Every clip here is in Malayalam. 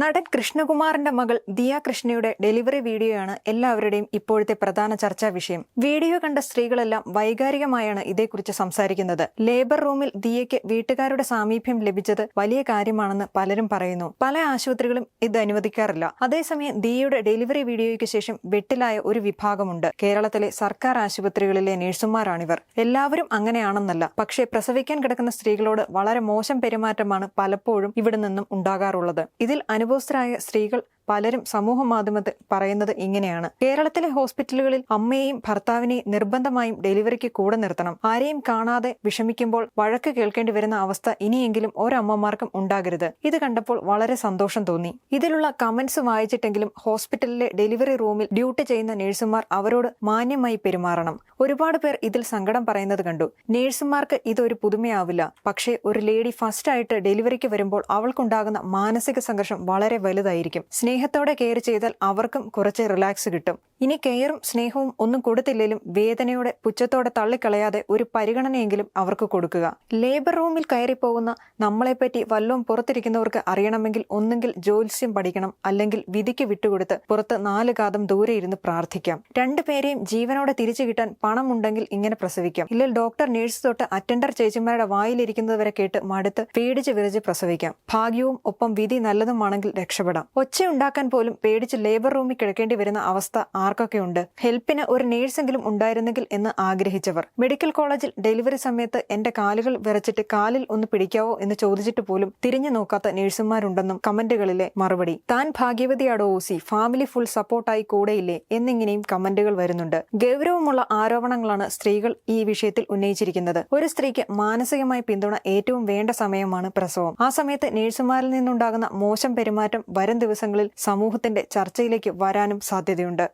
നടൻ കൃഷ്ണകുമാറിന്റെ മകൾ ദിയ കൃഷ്ണയുടെ ഡെലിവറി വീഡിയോയാണ് എല്ലാവരുടെയും ഇപ്പോഴത്തെ പ്രധാന ചർച്ചാ വിഷയം. വീഡിയോ കണ്ട സ്ത്രീകളെല്ലാം വൈകാരികമായാണ് ഇതേക്കുറിച്ച് സംസാരിക്കുന്നത്. ലേബർ റൂമിൽ ദിയയ്ക്ക് വീട്ടുകാരുടെ സാമീപ്യം ലഭിച്ചത് വലിയ കാര്യമാണെന്ന് പലരും പറയുന്നു. പല ആശുപത്രികളും ഇത് അനുവദിക്കാറില്ല. അതേസമയം ദിയയുടെ ഡെലിവറി വീഡിയോയ്ക്ക് ശേഷം വെട്ടിലായ ഒരു വിഭാഗമുണ്ട്. കേരളത്തിലെ സർക്കാർ ആശുപത്രികളിലെ നഴ്സുമാരാണിവർ. എല്ലാവരും അങ്ങനെയാണെന്നല്ല. പക്ഷേ പ്രസവിക്കാൻ കിടക്കുന്ന സ്ത്രീകളോട് വളരെ മോശം പെരുമാറ്റമാണ് പലപ്പോഴും ഇവിടെ നിന്നും ഉണ്ടാകാറുള്ളത്. ഇതിൽ അനുഭവസ്ഥരായ സ്ത്രീകൾ പലരും സമൂഹ മാധ്യമത്തിൽ പറയുന്നത് ഇങ്ങനെയാണ്. കേരളത്തിലെ ഹോസ്പിറ്റലുകളിൽ അമ്മയെയും ഭർത്താവിനെയും നിർബന്ധമായും ഡെലിവറിക്ക് കൂടെ നിർത്തണം. ആരെയും കാണാതെ വിഷമിക്കുമ്പോൾ വഴക്ക് കേൾക്കേണ്ടി വരുന്ന അവസ്ഥ ഇനിയെങ്കിലും ഒരമ്മമാർക്കും ഉണ്ടാകരുത്. ഇത് കണ്ടപ്പോൾ വളരെ സന്തോഷം തോന്നി. ഇതിലുള്ള കമന്റ്സ് വായിച്ചിട്ടെങ്കിലും ഹോസ്പിറ്റലിലെ ഡെലിവറി റൂമിൽ ഡ്യൂട്ടി ചെയ്യുന്ന നഴ്സുമാർ അവരോട് മാന്യമായി പെരുമാറണം. ഒരുപാട് പേർ ഇതിൽ സങ്കടം പറയുന്നത് കണ്ടു. നഴ്സുമാർക്ക് ഇതൊരു പുതുമയാവില്ല. പക്ഷേ ഒരു ലേഡി ഫസ്റ്റ് ആയിട്ട് ഡെലിവറിക്ക് വരുമ്പോൾ അവൾക്കുണ്ടാകുന്ന മാനസിക സംഘർഷം വളരെ വലുതായിരിക്കും. സ്നേഹത്തോടെ കെയർ ചെയ്താൽ അവർക്കും കുറച്ച് റിലാക്സ് കിട്ടും. ഇനി കെയറും സ്നേഹവും ഒന്നും കൊടുത്തില്ലെങ്കിലും വേദനയോടെ പുച്ഛത്തോടെ തള്ളിക്കളയാതെ ഒരു പരിഗണനയെങ്കിലും അവർക്ക് കൊടുക്കുക. ലേബർ റൂമിൽ കയറിപ്പോകുന്ന നമ്മളെപ്പറ്റി വല്ലതും പുറത്തിരിക്കുന്നവർക്ക് അറിയണമെങ്കിൽ ഒന്നുകിൽ ജ്യോത്സ്യം പഠിക്കണം അല്ലെങ്കിൽ വിധിക്ക് വിട്ടുകൊടുത്ത് പുറത്ത് നാല് കാതം ദൂരെ ഇരുന്ന് പ്രാർത്ഥിക്കാം. രണ്ടുപേരെയും ജീവനോടെ തിരിച്ചു കിട്ടാൻ പണമുണ്ടെങ്കിൽ ഇങ്ങനെ പ്രസവിക്കാം. ഇല്ലെങ്കിൽ ഡോക്ടർ നേഴ്സ് തൊട്ട് അറ്റൻഡർ ചേച്ചിമാരുടെ വായിലിരിക്കുന്നത് വരെ കേട്ട് മടുത്ത് പേടിച്ച് വിറച്ച് പ്രസവിക്കാം. ഭാഗ്യവും ഒപ്പം വിധി നല്ലതുമാണെങ്കിൽ രക്ഷപ്പെടാം. ഒച്ചയുണ്ടാക്കാൻ പോലും പേടിച്ച് ലേബർ റൂമിൽ കിടക്കേണ്ടി വരുന്ന അവസ്ഥ ആർക്കൊക്കെയുണ്ട് ഹെൽപ്പിന് ഒരു നേഴ്സെങ്കിലും ഉണ്ടായിരുന്നെങ്കിൽ എന്ന് ആഗ്രഹിച്ചവർ. മെഡിക്കൽ കോളേജിൽ ഡെലിവറി സമയത്ത് എന്റെ കാലുകൾ വിറച്ചിട്ട് കാലിൽ ഒന്ന് പിടിക്കാവോ എന്ന് ചോദിച്ചിട്ട് പോലും തിരിഞ്ഞു നോക്കാത്ത നേഴ്സുമാരുണ്ടെന്നും കമന്റുകളിലെ മറുപടി. താൻ ഭാഗ്യവതിയാടോ ഓസി? ഫാമിലി ഫുൾ സപ്പോർട്ടായി കൂടെയില്ലേ? എന്നിങ്ങനെയും കമന്റുകൾ വരുന്നുണ്ട്. ഗൗരവമുള്ള ആരോപണങ്ങളാണ് സ്ത്രീകൾ ഈ വിഷയത്തിൽ ഉന്നയിച്ചിരിക്കുന്നത്. ഒരു സ്ത്രീക്ക് മാനസികമായ പിന്തുണ ഏറ്റവും വേണ്ട സമയമാണ് പ്രസവം. ആ സമയത്ത് നേഴ്സുമാരിൽ നിന്നുണ്ടാകുന്ന മോശം പെരുമാറ്റം വരും ദിവസങ്ങളിൽ സമൂഹത്തിന്റെ ചർച്ചയിലേക്ക് വരാനും സാധ്യതയുണ്ട്.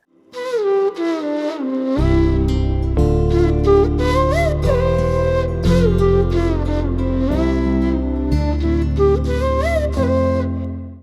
Música